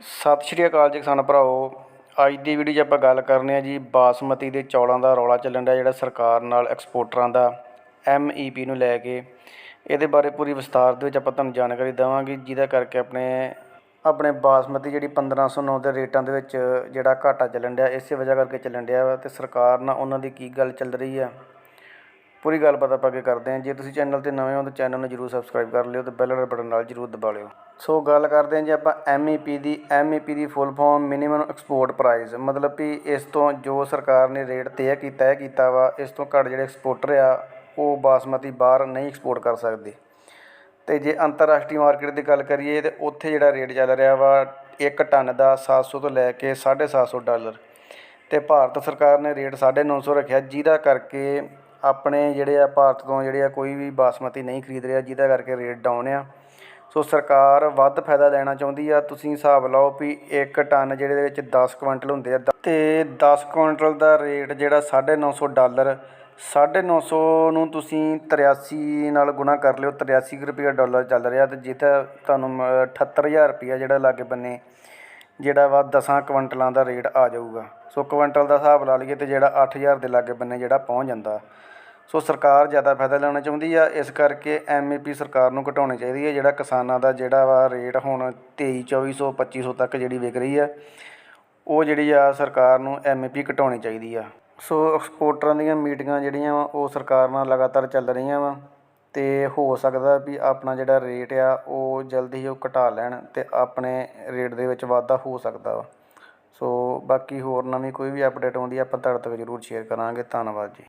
ਸਤਿ ਸ਼੍ਰੀ ਅਕਾਲ ਜੀ ਕਿਸਾਨ ਭਰਾਓ ਅੱਜ ਦੀ ਵੀਡੀਓ 'ਚ ਆਪਾਂ ਗੱਲ ਕਰਨੀ ਆ ਜੀ ਬਾਸਮਤੀ ਦੇ ਚੌਲਾਂ ਦਾ ਰੌਲਾ ਚੱਲਣ ਡਿਆ ਜਿਹੜਾ ਸਰਕਾਰ ਨਾਲ ਐਕਸਪੋਰਟਰਾਂ ਦਾ ਐੱਮ ਈ ਪੀ ਨੂੰ ਲੈ ਕੇ। ਇਹਦੇ ਬਾਰੇ ਪੂਰੀ ਵਿਸਤਾਰ ਦੇ ਵਿੱਚ ਆਪਾਂ ਤੁਹਾਨੂੰ ਜਾਣਕਾਰੀ ਦੇਵਾਂਗੇ, ਜਿਹਦਾ ਕਰਕੇ ਆਪਣੇ ਆਪਣੇ ਬਾਸਮਤੀ ਜਿਹੜੀ 1509 ਦੇ ਰੇਟਾਂ ਦੇ ਵਿੱਚ ਜਿਹੜਾ ਘਾਟਾ ਚੱਲਣ ਡਿਆ, ਇਸੇ ਵਜ੍ਹਾ ਕਰਕੇ ਚੱਲਣ ਡਿਆ ਵਾ ਤੇ ਸਰਕਾਰ ਨਾਲ ਉਹਨਾਂ ਦੀ ਕੀ ਗੱਲ ਚੱਲ ਰਹੀ ਆ। ਪੂਰੀ ਗੱਲਬਾਤ ਆਪਾਂ ਅੱਗੇ ਕਰਦੇ ਹਾਂ। ਜੇ ਤੁਸੀਂ ਚੈਨਲ ਤੇ ਨਵੇਂ ਹੋ ਤਾਂ ਚੈਨਲ ਨੂੰ ਜਰੂਰ ਸਬਸਕ੍ਰਾਈਬ ਕਰ ਲਿਓ ਤੇ ਬੈਲ ਵਾਲੇ ਬਟਨ ਨਾਲ ਜਰੂਰ ਦਬਾ ਲਿਓ। ਸੋ ਗੱਲ ਕਰਦੇ ਹਾਂ ਜੀ ਆਪਾਂ ਐਮਈਪੀ ਦੀ। ਐਮਈਪੀ ਦੀ full form minimum export price ਮਤਲਬ ਕਿ ਇਸ ਤੋਂ ਜੋ ਸਰਕਾਰ ਨੇ ਰੇਟ ਤੈਅ ਕੀਤਾ ਹੈ ਕੀਤਾ ਵਾ, ਇਸ ਤੋਂ ਘੱਟ ਜਿਹੜੇ ਐਕਸਪੋਰਟਰ ਆ, ਉਹ ਬਾਸਮਤੀ ਬਾਹਰ ਨਹੀਂ ਐਕਸਪੋਰਟ ਕਰ ਸਕਦੇ। ਤੇ ਜੇ ਅੰਤਰਰਾਸ਼ਟਰੀ ਮਾਰਕੀਟ ਦੀ ਗੱਲ ਕਰੀਏ ਤੇ ਉੱਥੇ ਜਿਹੜਾ ਰੇਟ ਚੱਲ ਰਿਹਾ ਵਾ 1 ਟਨ ਦਾ 700 ਤੋਂ ਲੈ ਕੇ 750 ਡਾਲਰ। ਤੇ ਭਾਰਤ ਸਰਕਾਰ ਨੇ ਰੇਟ 950 ਰੱਖਿਆ, ਜਿਹਦਾ ਕਰਕੇ ਆਪਣੇ ਜਿਹੜੇ ਆ ਭਾਰਤ ਤੋਂ ਜਿਹੜੇ ਆ ਕੋਈ ਵੀ ਬਾਸਮਤੀ ਨਹੀਂ ਖਰੀਦ ਰਿਹਾ, ਜਿਹਦਾ ਕਰਕੇ ਰੇਟ ਡਾਊਨ ਆ। ਸੋ ਸਰਕਾਰ ਵੱਧ ਫਾਇਦਾ ਲੈਣਾ ਚਾਹੁੰਦੀ ਆ। ਤੁਸੀਂ ਹਿਸਾਬ ਲਾਓ ਵੀ 1 ਟਨ ਜਿਹੜੇ ਦੇ ਵਿੱਚ 10 ਕੁਇੰਟਲ ਹੁੰਦੇ ਆ, ਤੇ 10 ਕੁਇੰਟਲ ਦਾ ਰੇਟ ਜਿਹੜਾ 950 ਡਾਲਰ 950 ਨੂੰ ਤੁਸੀਂ 83 ਨਾਲ ਗੁਣਾ ਕਰ ਲਿਓ 83 ਰੁਪਏ ਡਾਲਰ ਚੱਲ ਰਿਹਾ ਤੇ ਜਿੱਥੇ ਤੁਹਾਨੂੰ ਮ- 78000 ਰੁਪਏ ਜਿਹੜਾ ਲਾਗੇ ਬੰਨੇ, ਜਿਹੜਾ ਵਾ 10 ਕੁਇੰਟਲਾਂ ਦਾ ਰੇਟ ਆ ਜਾਊਗਾ। ਸੋ ਕੁਇੰਟਲ ਦਾ ਹਿਸਾਬ ਲਾ ਲਈਏ ਤੇ ਜਿਹੜਾ 8000 ਦੇ ਲਾਗੇ ਬੰਨੇ ਜਿਹੜਾ ਪਹੁੰਚ ਜਾਂਦਾ। ਸੋ ਸਰਕਾਰ ਜ਼ਿਆਦਾ ਫਾਇਦਾ ਲੈਣਾ ਚਾਹੁੰਦੀ ਆ, ਇਸ ਕਰਕੇ ਐਮਏਪੀ ਸਰਕਾਰ ਨੂੰ ਘਟਾਉਣੀ ਚਾਹੀਦੀ ਹੈ ਜਿਹੜਾ ਕਿਸਾਨਾਂ ਦਾ ਜਿਹੜਾ ਵਾ ਰੇਟ ਹੁਣ 23 2400 2500 ਤੱਕ ਜਿਹੜੀ ਵਿਕ ਰਹੀ ਆ, ਉਹ ਜਿਹੜੀ ਆ ਸਰਕਾਰ ਨੂੰ ਐਮਏਪੀ ਘਟਾਉਣੀ ਚਾਹੀਦੀ ਆ। ਸੋ ਐਕਸਪੋਰਟਰਾਂ ਦੀਆਂ ਮੀਟਿੰਗਾਂ ਜਿਹੜੀਆਂ ਵਾ, ਉਹ ਸਰਕਾਰ ਨਾਲ ਲਗਾਤਾਰ ਚੱਲ ਰਹੀਆਂ ਵਾ, ਤੇ ਹੋ ਸਕਦਾ ਵੀ ਆਪਣਾ ਜਿਹੜਾ ਰੇਟ ਆ, ਉਹ ਜਲਦੀ ਹੀ ਉਹ ਘਟਾ ਲੈਣ ਤੇ ਆਪਣੇ ਰੇਟ ਦੇ ਵਿੱਚ ਵਾਧਾ ਹੋ ਸਕਦਾ ਵਾ। ਸੋ ਬਾਕੀ ਹੋਰ ਨਵੀਂ ਕੋਈ ਵੀ ਅਪਡੇਟ ਆਉਂਦੀ ਆ, ਆਪਾਂ ਤੁਹਾਡੇ ਤੱਕ ਜ਼ਰੂਰ ਸ਼ੇਅਰ ਕਰਾਂਗੇ। ਧੰਨਵਾਦ ਜੀ।